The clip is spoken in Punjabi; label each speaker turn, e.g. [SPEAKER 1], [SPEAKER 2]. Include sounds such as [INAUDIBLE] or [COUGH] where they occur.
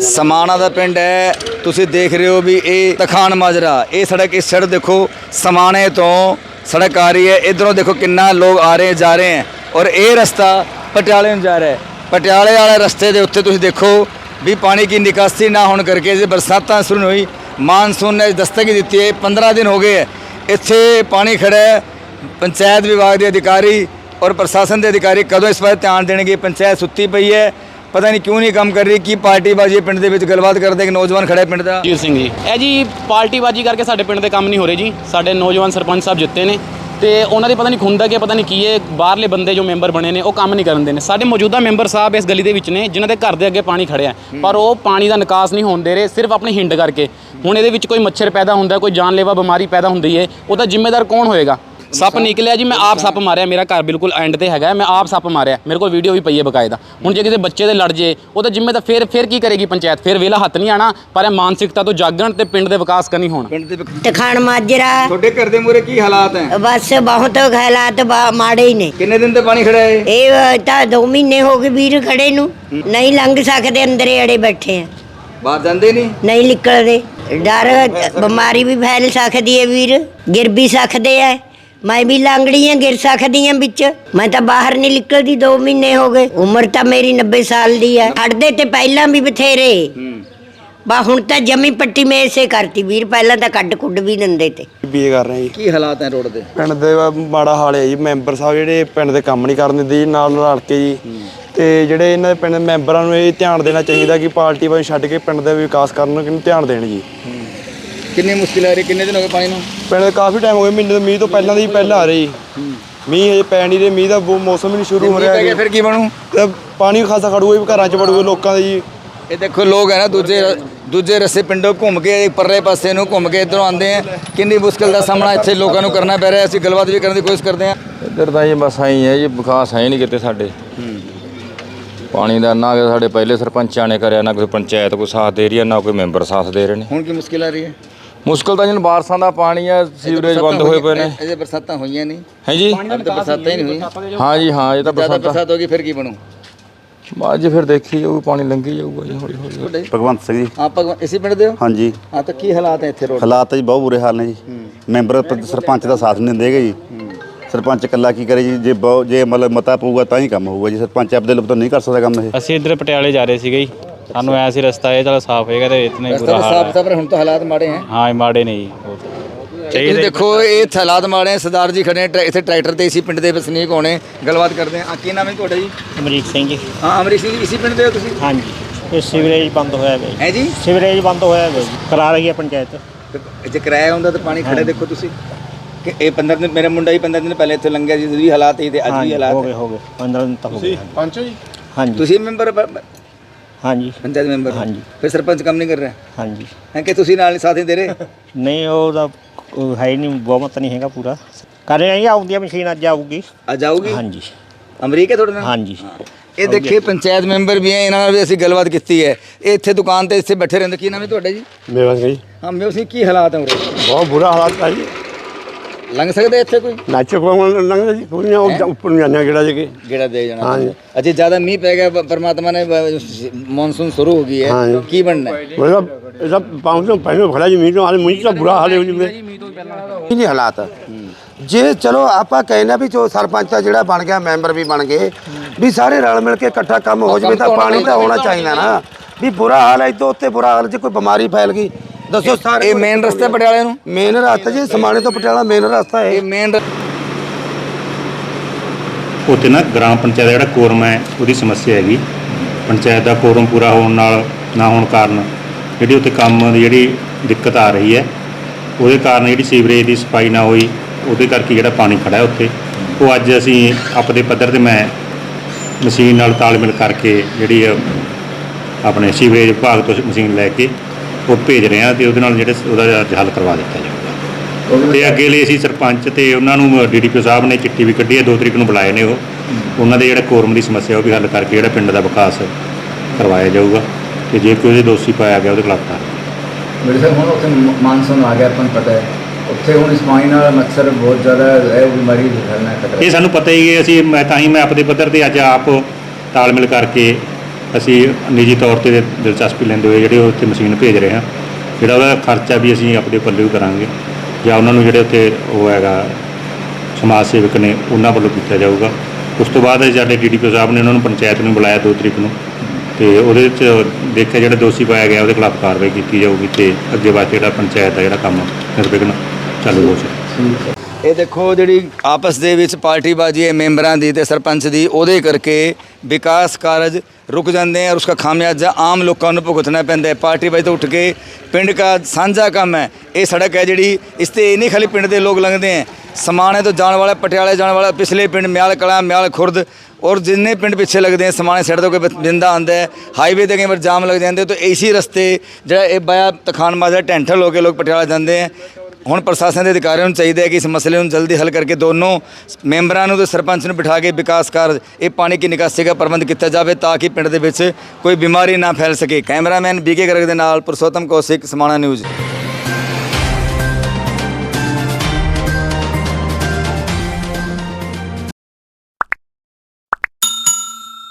[SPEAKER 1] ਸਮਾਣਾ ਦਾ ਪਿੰਡ ਹੈ। ਤੁਸੀਂ ਦੇਖ ਰਹੇ ਹੋ ਵੀ ਇਹ ਤਖਾਨ ਮਾਜਰਾ, ਇਹ ਸੜਕ ਇਸ ਸਾਈਡ ਦੇਖੋ, ਸਮਾਣੇ ਤੋਂ ਸੜਕ ਆ ਰਹੀ ਹੈ। ਇਧਰੋਂ ਦੇਖੋ ਕਿੰਨਾ ਲੋਕ ਆ ਰਹੇ, ਜਾ ਰਹੇ ਹੈ। ਔਰ ਇਹ ਰਸਤਾ ਪਟਿਆਲੇ ਨੂੰ ਜਾ ਰਿਹਾ ਹੈ। ਪਟਿਆਲੇ ਵਾਲੇ ਰਸਤੇ ਦੇ ਉੱਤੇ ਤੁਸੀਂ ਦੇਖੋ ਵੀ ਪਾਣੀ ਦੀ ਨਿਕਾਸੀ ਨਾ ਹੋਣ ਕਰਕੇ ਜੇ ਬਰਸਾਤਾਂ ਸ਼ੁਰੂ ਹੋਈ, ਮਾਨਸੂਨ ਨੇ ਦਸਤਕ ਦਿੱਤੀ ਹੈ। 15 ਦਿਨ ਹੋ ਗਏ ਹੈ। ਇੱਥੇ ਪਾਣੀ ਖੜਾ ਹੈ। ਪੰਚਾਇਤ ਵਿਭਾਗ ਦੇ ਅਧਿਕਾਰੀ ਔਰ ਪ੍ਰਸ਼ਾਸਨ ਦੇ ਅਧਿਕਾਰੀ ਕਦੋਂ ਇਸ ਬਾਰੇ ਧਿਆਨ ਦੇਣਗੇ? ਪੰਚਾਇਤ ਸੁੱਤੀ ਪਈ ਹੈ। ਪਤਾ ਨਹੀਂ ਕਿਉਂ ਨਹੀਂ ਕੰਮ ਕਰ ਰਹੀ, ਕੀ ਪਾਰਟੀਬਾਜ਼ੀ ਪਿੰਡ ਦੇ ਵਿੱਚ, ਗੱਲਬਾਤ ਕਰਦੇ ਇੱਕ ਨੌਜਵਾਨ ਖੜਾ ਪਿੰਡ ਦਾ।
[SPEAKER 2] ਜੀਤ ਸਿੰਘ ਜੀ। ਇਹ ਜੀ ਪਾਰਟੀਬਾਜੀ ਕਰਕੇ ਸਾਡੇ ਪਿੰਡ ਦੇ ਕੰਮ ਨਹੀਂ ਹੋ ਰਹੇ ਜੀ। ਸਾਡੇ ਨੌਜਵਾਨ ਸਰਪੰਚ ਸਾਹਿਬ ਜਿੱਤੇ ਨੇ ਤੇ ਉਹਨਾਂ ਦੇ ਪਤਾ ਨਹੀਂ ਖੁੰਦਾ ਕਿ ਪਤਾ ਨਹੀਂ ਕੀ ਹੈ, ਬਾਹਰਲੇ ਬੰਦੇ ਜੋ ਮੈਂਬਰ ਬਣੇ ਨੇ, ਉਹ ਕੰਮ ਨਹੀਂ ਕਰਨ ਦੇ ਨੇ। ਸਾਡੇ ਮੌਜੂਦਾ ਮੈਂਬਰ ਸਾਹਿਬ ਇਸ ਗਲੀ ਦੇ ਵਿੱਚ ਨੇ, ਜਿਨ੍ਹਾਂ ਦੇ ਘਰ ਦੇ ਅੱਗੇ ਪਾਣੀ ਖੜਿਆ ਪਰ ਉਹ ਪਾਣੀ ਦਾ ਨਿਕਾਸ ਨਹੀਂ ਹੋਣ ਦੇ ਰਹੇ, ਸਿਰਫ ਆਪਣੀ ਹਿੰਡ ਕਰਕੇ। ਹੁਣ ਇਹਦੇ ਵਿੱਚ ਕੋਈ ਮੱਛਰ ਪੈਦਾ ਹੁੰਦਾ ਕੋਈ ਜਾਨਲੇਵਾ ਬਿਮਾਰੀ ਪੈਦਾ ਹੁੰਦੀ ਹੈ ਉਹਦਾ ਜ਼ਿੰਮੇਦਾਰ ਕੌਣ ਹੋਏਗਾ? ਸੱਪ ਨਿਕਲਿਆ ਜੀ ਮੈਂ ਆਪ ਸੱਪ ਮਾਰਿਆ ਮੇਰਾ ਘਰ ਬਿਲਕੁਲ ਐਂਡ ਤੇ ਹੈਗਾ ਮੈਂ ਆਪ ਸੱਪ ਮਾਰਿਆ ਮੇਰੇ ਕੋਲ ਵੀਡੀਓ ਵੀ ਪਈ ਹੈ ਬਕਾਇਦਾ। ਹੁਣ ਜੇ ਕਿਸੇ ਬੱਚੇ ਦੇ ਲੜ ਜੇ ਉਹਦਾ ਜ਼ਿੰਮੇਦਾਰ ਫਿਰ ਫਿਰ ਕੀ ਕਰੇਗੀ ਪੰਚਾਇਤ? ਫਿਰ ਵੇਲਾ ਹੱਥ ਨਹੀਂ ਆਣਾ ਪਰ ਇਹ ਮਾਨਸਿਕਤਾ ਤੋਂ ਜਾਗਣ ਤੇ ਪਿੰਡ ਦੇ ਵਿਕਾਸ ਕਰਨੀ ਹੋਣ।
[SPEAKER 1] ਪਿੰਡ ਦੇ ਵਿੱਚ-
[SPEAKER 3] ਤਖਾਣ ਮਾਜਰਾ।
[SPEAKER 1] ਤੁਹਾਡੇ ਘਰ ਦੇ ਮੂਰੇ ਕੀ ਹਾਲਾਤ ਹੈ?
[SPEAKER 3] ਬਸ ਬਹੁਤ ਹਾਲਾਤ ਬਾ- ਮਾੜੇ ਹੀ ਨੇ।
[SPEAKER 1] ਕਿੰਨੇ ਦਿਨ ਤੇ ਪਾਣੀ ਖੜਾ ਹੈ
[SPEAKER 3] ਇਹ ਤਾਂ 2 ਮਹੀਨੇ ਹੋ ਗਏ ਵੀਰ ਖੜੇ ਨੂੰ। ਨਹੀਂ ਲੰਘ ਸਕਦੇ ਅੰਦਰੇ ਅੜੇ ਬੈਠੇ ਆ।
[SPEAKER 1] ਬਾਹਰ ਜਾਂਦੇ ਨਹੀਂ?
[SPEAKER 3] ਨਹੀਂ ਨਿਕਲਦੇ। ਡਰ ਬਿਮਾਰੀ ਵੀ ਫੈਲ ਸਕਦੀ ਹੈ ਵੀਰ। ਗਿਰ ਵੀ ਸਕਦੇ ਆ ਮੈਂ ਵੀ ਲਾਂਗੜੀ ਆ ਗਿਰ ਸਕਦੀ ਆ ਵਿੱਚ। ਮੈਂ ਤਾਂ ਬਾਹਰ ਨਹੀਂ ਨਿਕਲਦੀ 2 ਮਹੀਨੇ ਹੋ ਗਏ। ਉਮਰ ਤਾਂ ਮੇਰੀ 90 ਸਾਲ ਦੀ ਆ ਖੜਦੇ ਤੇ ਪਹਿਲਾਂ ਵੀ ਬਥੇਰੇ। ਬਾ ਹੁਣ ਤਾਂ ਜਮੀ ਪੱਟੀ ਮੇਸੇ ਕਰਤੀ ਵੀਰ। ਪਹਿਲਾਂ ਤਾਂ ਕੱਢ ਕੁੱਡ ਵੀ ਦਿੰਦੇ ਤੇ।
[SPEAKER 4] ਬੀਏ ਕਰ ਰਹੇ ਜੀ।
[SPEAKER 1] ਕੀ ਹਾਲਾਤ ਹੈ ਰੋਡ ਦੇ?
[SPEAKER 4] ਪਿੰਡ ਦੇ ਮਾੜਾ ਹਾਲ ਹੈ ਜੀ। ਮੈਂਬਰ ਸਾਹਿਬ ਜਿਹੜੇ ਪਿੰਡ ਦੇ ਕੰਮ ਨਹੀਂ ਕਰਨ ਦਿੰਦੇ ਜੀ ਨਾਲ ਰਲ ਕੇ ਜੀ। ਤੇ ਜਿਹੜੇ ਇਹਨਾਂ ਦੇ ਪਿੰਡ ਦੇ ਮੈਂਬਰਾਂ ਨੂੰ ਇਹ ਧਿਆਨ ਦੇਣਾ ਚਾਹੀਦਾ ਕਿ ਪਾਰਟੀ ਵਾਂ ਛੱਡ ਕੇ ਪਿੰਡ ਦੇ ਵਿਕਾਸ ਕਰਨ ਨੂੰ ਧਿਆਨ ਦੇਣ ਜੀ।
[SPEAKER 1] ਕਿੰਨੀ ਮੁਸ਼ਕਿਲ ਆ ਰਹੀ ਕਿੰਨੇ ਦਿਨ ਹੋ ਗਏ ਪਾਣੀ ਨੂੰ?
[SPEAKER 4] ਪਿੰਡ ਦੇ ਕਾਫੀ ਟਾਈਮ ਹੋ ਗਿਆ ਮਹੀਨੇ ਤੋਂ ਮੀਂਹ ਤੋਂ ਪਹਿਲਾਂ ਦੀ ਪਹਿਲਾਂ ਆ ਰਹੀ। ਮੀਂਹ ਹਜੇ ਪੈ ਨਹੀਂ ਰਿਹਾ ਮੀਂਹ ਦਾ ਉਹ ਮੌਸਮ ਹੀ ਨਹੀਂ ਸ਼ੁਰੂ ਹੋ ਰਿਹਾ ਜੀ।
[SPEAKER 1] ਫਿਰ ਕੀ ਬਣੂ?
[SPEAKER 4] ਤੇ ਪਾਣੀ ਖਾਸਾ ਖੜੂਗਾ ਜੀ ਘਰਾਂ 'ਚ ਵੜੂਗਾ ਲੋਕਾਂ ਦੇ ਜੀ।
[SPEAKER 1] ਇਹ ਦੇਖੋ ਲੋਕ ਹੈ ਨਾ ਦੂਜੇ ਦੂਜੇ ਰਸਤੇ ਪਿੰਡੋਂ ਘੁੰਮ ਕੇ ਪਰਲੇ ਪਾਸੇ ਨੂੰ ਘੁੰਮ ਕੇ ਇਧਰੋਂ ਆਉਂਦੇ ਆ। ਕਿੰਨੀ ਮੁਸ਼ਕਿਲ ਦਾ ਸਾਹਮਣਾ ਇੱਥੇ ਲੋਕਾਂ ਨੂੰ ਕਰਨਾ ਪੈ ਰਿਹਾ ਅਸੀਂ ਗੱਲਬਾਤ ਵੀ ਕਰਨ ਦੀ ਕੋਸ਼ਿਸ਼ ਕਰਦੇ ਆ
[SPEAKER 5] ਇੱਧਰ ਤਾਂ ਜੀ ਬਸ ਆਈ ਹੈ ਜੀ ਵਿਕਾਸ ਹੈ ਨਹੀਂ ਕਿਤੇ ਸਾਡੇ। ਪਾਣੀ ਦਾ ਨਾ ਕਿ ਸਾਡੇ ਪਹਿਲੇ ਸਰਪੰਚਾਂ ਨੇ ਕਰਿਆ ਨਾ ਕੋਈ ਪੰਚਾਇਤ ਕੋਈ ਸਾਥ ਦੇ ਰਹੀ ਹੈ ਨਾ ਕੋਈ ਮੈਂਬਰ ਸਾਥ ਦੇ ਰਹੇ ਨੇ।
[SPEAKER 1] ਹੁਣ ਕੀ ਮੁਸ਼ਕਿਲ ਆ ਰਹੀ ਹੈ?
[SPEAKER 5] ਮੁਸ਼ਕਲ ਤਾਂ ਜਿਹਨ ਬਾਰਸਾਂ ਦਾ ਪਾਣੀ ਹੈ ਸੀਵਰੇਜ ਬੰਦ ਹੋਏ ਪਏ ਨੇ।
[SPEAKER 1] ਅਜੇ ਬਰਸਾਤਾਂ ਹੋਈਆਂ ਨਹੀਂ।
[SPEAKER 5] ਹੈ ਜੀ
[SPEAKER 1] ਅਜੇ ਤਾਂ ਬਰਸਾਤਾਂ ਹੀ ਨਹੀਂ ਹੋਈਆਂ।
[SPEAKER 5] ਹਾਂ ਜੀ ਹਾਂ ਇਹ ਤਾਂ
[SPEAKER 1] ਜ਼ਿਆਦਾ
[SPEAKER 5] ਬਰਸਾਤ।
[SPEAKER 1] ਬਰਸਾਤ ਹੋ ਗਈ ਫਿਰ ਕੀ ਬਣੂ?
[SPEAKER 5] ਬਾਅਦ 'ਚ ਫਿਰ ਦੇਖੀ ਜਾਊ ਪਾਣੀ ਲੰਘੀ ਜਾਊਗਾ ਜੀ ਹੌਲੀ ਹੌਲੀ।
[SPEAKER 6] ਭਗਵੰਤ ਸਿੰਘ ਜੀ।
[SPEAKER 1] ਆਪ ਇਸੇ ਪਿੰਡ ਦੇ ਹੋ?
[SPEAKER 6] ਹਾਂਜੀ।
[SPEAKER 1] ਹਾਂ ਤਾਂ ਕੀ ਹਾਲਾਤ ਹੈ ਇੱਥੇ ਰੋਡ
[SPEAKER 6] ਹਾਲਾਤ ਜੀ ਬਹੁਤ ਬੁਰੇ ਹਾਲ ਨੇ ਜੀ। ਮੈਂਬਰ ਸਰਪੰਚ ਦਾ ਸਾਥ ਨਹੀਂ ਦਿੰਦੇ ਹੈਗੇ ਜੀ। ਸਰਪੰਚ ਇਕੱਲਾ ਕੀ ਕਰੇ ਜੀ? ਜੇ ਬਹੁ- ਜੇ ਮਤਲਬ ਮਤਾ ਪਊਗਾ ਤਾਂ ਹੀ ਕੰਮ ਹੋਊਗਾ ਜੀ। ਸਰਪੰਚ ਆਪਦੇ ਲੋਕ ਤੋਂ ਨਹੀਂ ਕਰ ਸਕਦਾ ਕੰਮ ਇਹ।
[SPEAKER 7] ਅਸੀਂ ਇੱਧਰ ਪਟਿਆਲੇ ਜਾ ਰਹੇ ਸੀਗੇ ਜੀ। ਸਾਨੂੰ ਐ ਸੀ ਰਸਤਾ ਇਹ ਚਲ ਸਾਫ਼ ਹੋਏਗਾ ਤੇ ਇਤਨਾ ਹੀ
[SPEAKER 1] ਰਸਤਾ
[SPEAKER 7] ਬੁਰਾ
[SPEAKER 1] ਤਾਂ
[SPEAKER 7] ਹਾਲ
[SPEAKER 1] ਸਾਫ਼
[SPEAKER 7] ਹੈ।
[SPEAKER 1] ਸਾਫ਼ ਹੁਣ ਤਾਂ ਹਾਲਾਤ ਮਾੜੇ ਹੈ।
[SPEAKER 7] ਹਾਂ ਇਹ ਮਾੜੇ ਨਹੀਂ ਜੀ।
[SPEAKER 1] ਤੁਸੀਂ ਦੇਖੋ ਇਹ ਹਾਲਾਤ ਮਾੜੇ ਹੈ। ਸਰਦਾਰ ਜੀ ਖੜੇ ਹੈ, ਟਰੈ- ਇੱਥੇ ਟਰੈਕਟਰ ਤੇ ਇਸੀ ਪਿੰਡ ਦੇ ਵਸਨੀਕ ਹੋਣੇ। ਗੱਲਬਾਤ ਕਰਦੇ ਆ ਕੀ ਨਾਮ ਹੈ ਤੁਹਾਡਾ ਜੀ?
[SPEAKER 8] ਅਮਰੀਕ ਸਿੰਘ ਜੀ।
[SPEAKER 1] ਹਾਂ ਅਮਰੀਕ ਸਿੰਘ ਜੀ ਇਸੀ ਪਿੰਡ ਦੇ ਹੋ ਤੁਸੀਂ?
[SPEAKER 8] ਹਾਂਜੀ। ਇਹ ਸੀਵਰੇਜ ਬੰਦ ਹੋਇਆ ਹੈ
[SPEAKER 1] ਹੈ ਜੀ?
[SPEAKER 8] ਸੀਵਰੇਜ ਬੰਦ ਹੋਇਆ ਹੈ ਜੀ। ਕਰਾ ਰਹੀ ਹੈ ਪੰਚਾਇਤ।
[SPEAKER 1] ਤੇ ਜੇ ਕਿਰਾਇਆ ਹੁੰਦਾ ਤਾਂ ਪਾਣੀ ਖੜੇ ਦੇਖੋ ਤੁਸੀਂ। ਕਿ ਇਹ 15 ਦਿਨ ਮੇਰਾ ਮੁੰਡਾ ਹੀ 15 ਦਿਨ ਪਹਿਲੇ ਇੱਥੇ ਲੰਘਿਆ ਜੀ ਵੀ ਹਾਲਾਤ ਹੀ ਤੇ ਅੱਜ ਵੀ
[SPEAKER 8] ਹਾਂਜੀ,
[SPEAKER 1] ਹਾਲਾਤ
[SPEAKER 8] ਹੋ
[SPEAKER 1] ਹੈ।
[SPEAKER 8] ਗਏ ਹੋ ਗਏ 15 ਦਿਨ ਤੱਕ ਹੋ ਗਏ ਪੰਚੋ ਜੀ? ਹਾਂਜੀ।
[SPEAKER 1] ਤੁਸੀਂ ਮੈਂਬਰ
[SPEAKER 8] ਹਾਂਜੀ।
[SPEAKER 1] ਪੰਚਾਇਤ ਮੈਂਬਰ
[SPEAKER 8] ਹਾਂਜੀ।
[SPEAKER 1] ਫਿਰ ਸਰਪੰਚ ਕੰਮ ਨਹੀਂ ਕਰ ਰਿਹਾ?
[SPEAKER 8] ਹਾਂਜੀ।
[SPEAKER 1] ਹੈ ਕਿ ਤੁਸੀਂ ਨਾਲ ਸਾਥ ਨਹੀਂ ਦੇ ਰਹੇ? [LAUGHS]
[SPEAKER 8] ਨਹੀਂ ਉਹਦਾ ਉਹ ਹੈ ਹੀ ਨਹੀਂ ਬਹੁਮਤ ਨਹੀਂ ਹੈਗਾ ਪੂਰਾ। ਕਰ ਰਹੇ ਆ ਆਉਂਦੀ ਆ ਮਸ਼ੀਨ ਅੱਜ ਆਊਗੀ।
[SPEAKER 1] ਅੱਜ ਆਊਗੀ?
[SPEAKER 8] ਹਾਂਜੀ।
[SPEAKER 1] ਅਮਰੀਕਾ ਤੁਹਾਡੇ ਨਾਲ?
[SPEAKER 8] ਹਾਂਜੀ।
[SPEAKER 1] ਇਹ ਦੇਖੇ ਪੰਚਾਇਤ ਮੈਂਬਰ ਵੀ ਹੈ ਇਹਨਾਂ ਨਾਲ ਵੀ ਅਸੀਂ ਗੱਲਬਾਤ ਕੀਤੀ ਹੈ। ਇਹ ਇੱਥੇ ਦੁਕਾਨ ਤੇ ਇੱਥੇ ਬੈਠੇ ਰਹਿੰਦੇ ਕੀ ਨਾਮ ਹੈ ਤੁਹਾਡਾ ਜੀ?
[SPEAKER 4] ਸਿੰਘ ਜੀ?
[SPEAKER 1] ਹਾਂ ਮੇਵ ਸਿੰਘ ਕੀ ਹਾਲਾਤ ਹੈ ਉਰੇ?
[SPEAKER 4] ਬਹੁਤ ਬੁਰਾ ਹਾਲਾਤ ਹੈ ਜੀ।
[SPEAKER 1] ਲੰਘ ਸਕਦੇ ਇੱਥੇ ਕੋਈ?
[SPEAKER 4] ਨਾਚੇ ਕੋਲ ਲੰਘਦਾ ਜੀ ਕੋਈ ਉੱਪਰ ਨੂੰ ਜਾਂਦੇ ਕਿਹੜਾ ਜੇ
[SPEAKER 1] ਗੇੜਾ ਦੇ ਜਾਣਾ।
[SPEAKER 4] ਹਾਂਜੀ।
[SPEAKER 1] ਅੱਛਾ ਜ਼ਿਆਦਾ ਮੀਂਹ ਪੈ ਗਿਆ ਪ- ਪਰਮਾਤਮਾ ਨੇ ਮੌਨਸੂਨ ਸ਼ੁਰੂ ਹੋ ਗਈ ਹੈ।
[SPEAKER 4] ਹਾਂਜੀ।
[SPEAKER 1] ਕੀ ਬਣਨਾ ਹੈ?
[SPEAKER 4] ਉਹਦਾ ਇਹਦਾ ਪਾਉਂ ਤੋਂ ਪਹਿਲਾਂ ਖੜਾ ਜੀ ਮੀਂਹ ਤੋਂ ਹਾਲੇ ਮੀਂਹ ਦਾ ਬੁਰਾ ਹਾਲ ਹੋ ਜੂਵੇ
[SPEAKER 9] ਇਹ ਨਹੀਂ ਹਾਲਾਤ। ਜੇ ਚਲੋ ਆਪਾਂ ਕਹਿੰਦੇ ਵੀ ਜੋ ਸਰਪੰਚ ਆ ਜਿਹੜਾ ਬਣ ਗਿਆ ਮੈਂਬਰ ਵੀ ਬਣ ਗਏ ਵੀ ਸਾਰੇ ਰਲ ਮਿਲ ਕੇ ਇਕੱਠਾ ਕੰਮ ਹੋ ਜਵੇ ਤਾਂ ਪਾਣੀ ਤਾਂ ਹੋਣਾ ਚਾਹੀਦਾ ਨਾ। ਵੀ ਬੁਰਾ ਹਾਲ ਹੈ ਇਦੋਂ ਉੱਤੇ ਬੁਰਾ ਹਾਲ ਜੇ ਕੋਈ ਬਿਮਾਰੀ ਫੈਲ ਗਈ ਦੱਸੋ ਸਾਰੇ
[SPEAKER 1] ਇਹ ਮੇਨ ਰਸਤਾ ਪਟਿਆਲੇ ਨੂੰ?
[SPEAKER 9] ਮੇਨ ਰਸਤਾ ਜੀ ਸਮਾਣੇ ਤੋਂ ਪਟਿਆਲਾ ਮੇਨ ਰਸਤਾ ਹੈ।
[SPEAKER 1] ਇਹ ਮੇਨ
[SPEAKER 10] ਉੱਥੇ ਨਾ ਗ੍ਰਾਮ ਪੰਚਾਇਤ ਦਾ ਜਿਹੜਾ ਕੋਰਮ ਹੈ ਉਹਦੀ ਸਮੱਸਿਆ ਹੈਗੀ। ਪੰਚਾਇਤ ਦਾ ਕੋਰਮ ਪੂਰਾ ਹੋਣ ਨਾਲ ਨਾ ਹੋਣ ਕਾਰਨ ਜਿਹੜੀ ਉੱਥੇ ਕੰਮ ਦੀ ਜਿਹੜੀ ਦਿੱਕਤ ਆ ਰਹੀ ਹੈ ਉਹਦੇ ਕਾਰਨ ਜਿਹੜੀ ਸੀਵਰੇਜ ਦੀ ਸਫ਼ਾਈ ਨਾ ਹੋਈ ਉਹਦੇ ਕਰਕੇ ਜਿਹੜਾ ਪਾਣੀ ਖੜਾ ਹੈ ਉੱਥੇ। ਉਹ ਅੱਜ ਅਸੀਂ ਆਪਣੇ ਪੱਧਰ ਤੇ ਮੈਂ ਮਸ਼ੀਨ ਨਾਲ ਤਾਲਮੇਲ ਕਰਕੇ ਜਿਹੜੀ ਆਪਣੇ ਸੀਵਰੇਜ ਵਿਭਾਗ ਤੋਂ ਮਸ਼ੀਨ ਲੈ ਕੇ ਉਹ ਭੇਜ ਰਹੇ ਹਾਂ ਤੇ ਉਹਦੇ ਨਾਲ ਜਿਹੜੇ ਉਹਦਾ ਹੱਲ ਕਰਵਾ ਦਿੱਤਾ ਜਾਊਗਾ। ਤੇ ਅੱਗੇ ਲਈ ਅਸੀਂ ਸਰਪੰਚ ਤੇ ਉਹਨਾਂ ਨੂੰ ਡੀਡੀਪੀ ਸਾਹਿਬ ਨੇ ਚਿੱਠੀ ਵੀ ਕੱਢੀ ਹੈ 2 ਤਰੀਕ ਨੂੰ ਬੁਲਾਏ ਨੇ ਉਹ। ਉਹਨਾਂ ਦੇ ਜਿਹੜਾ ਕੋਰਮ ਦੀ ਸਮੱਸਿਆ ਉਹ ਵੀ ਹੱਲ ਕਰਕੇ ਜਿਹੜਾ ਪਿੰਡ ਦਾ ਵਿਕਾਸ ਕਰਵਾਇਆ ਜਾਊਗਾ। ਤੇ ਜੇ ਕੋਈ ਉਹਦੇ ਦੋਸ਼ੀ ਪਾਇਆ ਗਿਆ ਉਹਦੇ ਖਿਲਾਫ ਕਾਰਵਾਈ।
[SPEAKER 1] ਮੇਰੇ ਸਾਹਿਬ ਹੁਣ ਉੱਥੇ ਮਾਨਸੂਨ ਆ ਗਿਆ ਆਪਾਂ ਨੂੰ ਪਤਾ ਹੈ। ਉੱਥੇ ਹੁਣ ਇਸ ਪਾਣੀ ਨਾਲ ਮੱਛਰ ਬਹੁਤ ਜ਼ਿਆਦਾ ਹੈ ਬਿਮਾਰੀ ਫੈਲਣਾ ਖਤਰਾ
[SPEAKER 10] ਇਹ ਸਾਨੂੰ ਪਤਾ ਹੀ ਹੈ ਅਸੀਂ ਮੈਂ ਤਾਂ ਹੀ ਮੈਂ ਆਪਣੇ ਪੱਧਰ ਤੇ ਅੱਜ ਆਪ ਤਾਲਮੇਲ ਕਰਕੇ ਅਸੀਂ ਨਿੱਜੀ ਤੌਰ ਤੇ ਦਿਲਚਸਪੀ ਲੈਂਦੇ ਹੋਏ ਜਿਹੜੇ ਉਹ ਉੱਥੇ ਮਸ਼ੀਨ ਭੇਜ ਰਹੇ ਹਾਂ, ਜਿਹੜਾ ਉਹਦਾ ਖਰਚਾ ਵੀ ਅਸੀਂ ਆਪਣੇ ਪੱਲੇ ਵੀ ਕਰਾਂਗੇ, ਜਾਂ ਉਹਨਾਂ ਨੂੰ ਜਿਹੜੇ ਉੱਥੇ ਉਹ ਹੈਗਾ, ਸਮਾਜ ਸੇਵਕ ਨੇ, ਉਹਨਾਂ ਵੱਲੋਂ ਕੀਤਾ ਜਾਊਗਾ। ਉਸ ਤੋਂ ਬਾਅਦ ਅਸੀਂ ਸਾਡੇ ਡੀਡੀਪੀ ਸਾਹਿਬ ਨੇ ਉਹਨਾਂ ਨੂੰ ਪੰਚਾਇਤ ਨੂੰ ਬੁਲਾਇਆ 2 ਤਰੀਕ ਨੂੰ, ਤੇ ਉਹਦੇ ਵਿੱਚ ਦੇਖਿਆ ਜਿਹੜਾ ਦੋਸ਼ੀ ਪਾਇਆ ਗਿਆ, ਉਹਦੇ ਖਿਲਾਫ ਕਾਰਵਾਈ ਕੀਤੀ ਜਾਊਗੀ, ਤੇ ਅੱਗੇ ਵਾਸਤੇ ਜਿਹੜਾ ਪੰਚਾਇਤ ਦਾ ਜਿਹੜਾ ਕੰਮ ਨਿਰਵਿਘਨ ਚਾਲੂ ਹੋ ਸਕੇ
[SPEAKER 1] ਇਹ ਦੇਖੋ ਜਿਹੜੀ ਆਪਸ ਦੇ ਵਿੱਚ ਪਾਰਟੀਬਾਜ਼ੀ ਹੈ, ਮੈਂਬਰਾਂ ਦੀ ਤੇ ਸਰਪੰਚ ਦੀ, ਉਹਦੇ ਕਰਕੇ ਵਿਕਾਸ ਕਾਰਜ ਰੁਕ ਜਾਂਦੇ ਹਨ ਔਰ ਉਸका ਖਾਮਿਆਜ਼ਾ ਆਮ ਲੋਕਾਂ ਨੂੰ ਭੁਗਤਣਾ ਪੈਂਦਾ ਹੈ। ਪਾਰਟੀਬਾਜ਼ੀ ਤੋਂ ਉੱਠ ਕੇ ਪਿੰਡ ਦਾ ਸਾਂਝਾ ਕੰਮ ਹੈ। ਇਹ ਸੜਕ ਹੈ ਜਿਹੜੀ, ਇਸ ਤੇ ਇਹ ਨਹੀਂ ਖਾਲੀ ਪਿੰਡ ਦੇ ਲੋਕ ਲੰਘਦੇ ਹੈ। ਸਮਾਣੇ ਤੋਂ ਜਾਣ ਵਾਲਾ, ਪਟਿਆਲੇ ਜਾਣ ਵਾਲਾ, ਪਿਛਲੇ ਪਿੰਡ ਮਿਆਲ ਕਲਾਂ, ਮਿਆਲ ਖੁਰਦ ਔਰ ਜਿੰਨੇ ਪਿੰਡ ਪਿੱਛੇ ਲੱਗਦੇ ਹੈ ਸਮਾਣੇ ਸਾਈਡ ਤੋਂ ਕੋਈ ਬਿੰਦਾ ਆਉਂਦਾ ਹੈ। ਹਾਈਵੇ ਤੇ ਕਈ ਵਾਰ ਜਾਮ ਲੱਗ ਜਾਂਦੇ ਤਾਂ ਇਸੀ ਰਸਤੇ ਜਿਹੜਾ ਇਹ ਬਾਇਆ ਤਖਾਨ ਮਾਜਰਾ ਟੈਂਠਲ ਹੋ ਕੇ ਲੋਕ ਪਟਿਆਲਾ ਜਾਂਦੇ ਹੈ। ਹੁਣ ਪ੍ਰਸ਼ਾਸਨ ਦੇ ਅਧਿਕਾਰੀਆਂ ਨੂੰ ਚਾਹੀਦਾ ਹੈ ਕਿ ਇਸ ਮਸਲੇ ਨੂੰ ਜਲਦੀ ਹੱਲ ਕਰਕੇ ਦੋਨੋਂ ਮੈਂਬਰਾਂ ਨੂੰ ਤੇ ਸਰਪੰਚ ਨੂੰ ਬਿਠਾ ਕੇ ਵਿਕਾਸ ਕਾਰਜ, ਇਹ ਪਾਣੀ ਦੀ ਨਿਕਾਸੀ ਦਾ ਪ੍ਰਬੰਧ ਕੀਤਾ ਜਾਵੇ ਤਾਂ ਕਿ ਪਿੰਡ ਦੇ ਵਿੱਚ ਕੋਈ ਬਿਮਾਰੀ ਨਾ ਫੈਲ ਸਕੇ। ਕੈਮਰਾਮੈਨ ਬੀਕੇ ਗਰਗ ਦੇ ਨਾਲ ਪੁਰਸ਼ੋਤਮ ਕੌਸ਼ਿਕ, ਸਮਾਣਾ ਨਿਊਜ਼।